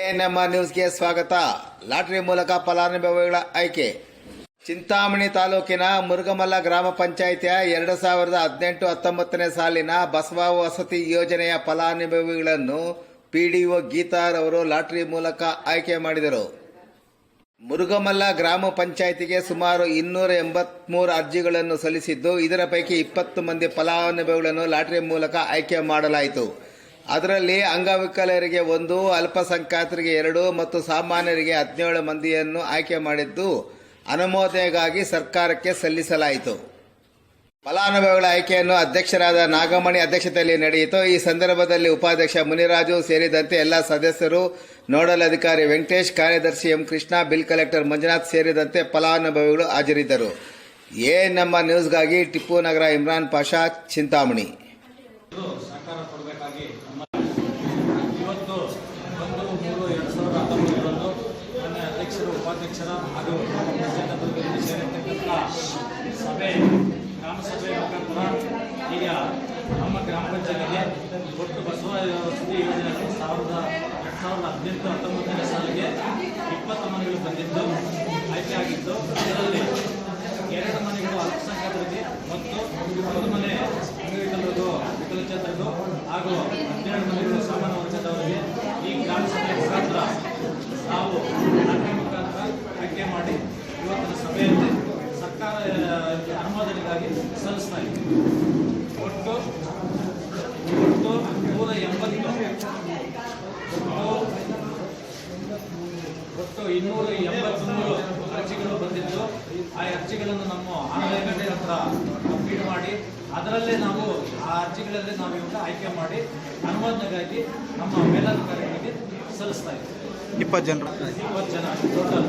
ANM ನ್ಯೂಸ್ಗೆ ಸ್ವಾಗತ. Lottery ಮೂಲಕ ಫಲಾನುಭವಿಗಳ ಆಯ್ಕೆ. ಚಿಂತಾಮಣಿ ತಾಲೂಕಿನ ಮುರುಗಮಲ್ಲ ಗ್ರಾಮ ಪಂಚಾಯಿತಿಯ ಎರಡು ಸಾವಿರದ ಹದಿನೆಂಟು ಹತ್ತೊಂಬತ್ತನೇ ಸಾಲಿನ ಬಸವ ವಸತಿ ಯೋಜನೆಯ ಫಲಾನುಭವಿಗಳನ್ನು ಪಿಡಿಒ ಗೀತಾರ್ ಅವರು ಲಾಟರಿ ಮೂಲಕ ಆಯ್ಕೆ ಮಾಡಿದರು. ಮುರುಗಮಲ್ಲ ಗ್ರಾಮ ಪಂಚಾಯಿತಿಗೆ ಸುಮಾರು ಇನ್ನೂರ ಎಂಬತ್ಮೂರು ಅರ್ಜಿಗಳನ್ನು ಸಲ್ಲಿಸಿದ್ದು, ಇದರ ಪೈಕಿ ಇಪ್ಪತ್ತು ಮಂದಿ ಫಲಾನುಭವಿಗಳನ್ನು ಲಾಟರಿ ಮೂಲಕ ಆಯ್ಕೆ ಮಾಡಲಾಯಿತು. ಅದರಲ್ಲಿ ಅಂಗವಿಕಲರಿಗೆ ಒಂದು, ಅಲ್ಪಸಂಖ್ಯಾತರಿಗೆ ಎರಡು ಮತ್ತು ಸಾಮಾನ್ಯರಿಗೆ ಹದಿನೇಳು ಮಂದಿಯನ್ನು ಆಯ್ಕೆ ಮಾಡಿದ್ದು ಅನುಮೋದನೆಗಾಗಿ ಸರ್ಕಾರಕ್ಕೆ ಸಲ್ಲಿಸಲಾಯಿತು. ಫಲಾನುಭವಿಗಳ ಆಯ್ಕೆಯನ್ನು ಅಧ್ಯಕ್ಷರಾದ ನಾಗಮಣಿ ಅಧ್ಯಕ್ಷತೆಯಲ್ಲಿ ನಡೆಯಿತು. ಈ ಸಂದರ್ಭದಲ್ಲಿ ಉಪಾಧ್ಯಕ್ಷ ಮುನಿರಾಜು ಸೇರಿದಂತೆ ಎಲ್ಲ ಸದಸ್ಯರು, ನೋಡಲ್ ಅಧಿಕಾರಿ ವೆಂಕಟೇಶ್, ಕಾರ್ಯದರ್ಶಿ M Krishna, bill collector Manjunath ಸೇರಿದಂತೆ ಫಲಾನುಭವಿಗಳು ಹಾಜರಿದ್ದರು. ಎ ನಮ್ಮ ನ್ಯೂಸ್ಗಾಗಿ ಟಿಪ್ಪು ನಗರ ಇಮ್ರಾನ್ ಪಾಷಾ, ಚಿಂತಾಮಣಿ. ಸಹಕಾರ ಕೊಡಬೇಕಾಗಿ ನಮ್ಮ ಇವತ್ತು ಒಂದು, ಮೂರು, ಎರಡು ಸಾವಿರದ ಹತ್ತೊಂಬತ್ತರಂದು ನನ್ನ ಅಧ್ಯಕ್ಷರು, ಉಪಾಧ್ಯಕ್ಷರ ಹಾಗೂ ಜನಪ್ರತಿನಿಧಿ ಸೇರಿರ್ತಕ್ಕಂಥ ಸಭೆ ಗ್ರಾಮ ಸಭೆ ಮುಖಾಂತರ ಈಗ ನಮ್ಮ ಗ್ರಾಮ ಪಂಚಾಯತಿಗೆ ಒಟ್ಟು ಬಸವ ವಸತಿ ಯೋಜನೆ ಸಾವಿರದ, ಎರಡು ಸಾವಿರದ ಹದಿನೆಂಟು ಹತ್ತೊಂಬತ್ತನೇ ಸಾಲಿಗೆ ಇಪ್ಪತ್ತು ಮನೆಗಳು ಬಂದಿದ್ದು ಆಯ್ಕೆ ಆಗಿದ್ದು ಇದರಲ್ಲಿ ಎರಡು ಮನೆಗಳು ಅಲ್ಪಸಂಖ್ಯಾತರಿಗೆ ಮತ್ತು ಒಂದು ಮನೆ ಅಂಗವಿಕಲರಿಗೂ ವಿಕಲಚೇತರಿಗೂ ಹಾಗೂ ಹನ್ನೆರಡು ಮನೆಗಳು ಸಾಮಾನ್ಯ ವರ್ಗದವರಿಗೆ ಈ ಗ್ರಾಮ ಸಭೆ ಮುಖಾಂತರ ನಾವು ಆಯ್ಕೆ ಮುಖಾಂತರ ಆಯ್ಕೆ ಮಾಡಿ ಇವತ್ತಿನ ಸಭೆಯಲ್ಲಿ ಸರ್ಕಾರ ಆ, ಸಲ್ಲಿಸ್ತಾ ಇದ್ದೀವಿ ಒಟ್ಟು ಒಟ್ಟು ನೂರ ಎಂಬತ್ತು ಒಟ್ಟು ಇನ್ನೂರ ಎಂಬತ್ಮೂರು ಅರ್ಜಿಗಳು ಬಂದಿದ್ದು. ಆ ಅರ್ಜಿಗಳನ್ನು ನಮ್ಮ ಆನ್ಲೈನ್ ಗಂಟೆ ಹತ್ರ ಕಂಪ್ಲೀಟ್ ಮಾಡಿ ಅದರಲ್ಲೇ ನಾವು ಆ ಅರ್ಜಿಗಳಲ್ಲೇ ನಾವು ಇವಾಗ ಆಯ್ಕೆ ಮಾಡಿ ಅನುಮೋದನೆಗಾಗಿ ನಮ್ಮ ಮೇಲಾಧಿಕಾರಿಗಳಿಗೆ ಸಲ್ಲಿಸ್ತಾ ಇದ್ದೀವಿ. ಇಪ್ಪತ್ತು ಜನರು ಇಪ್ಪತ್ತು ಜನ ಟೋಟಲ್.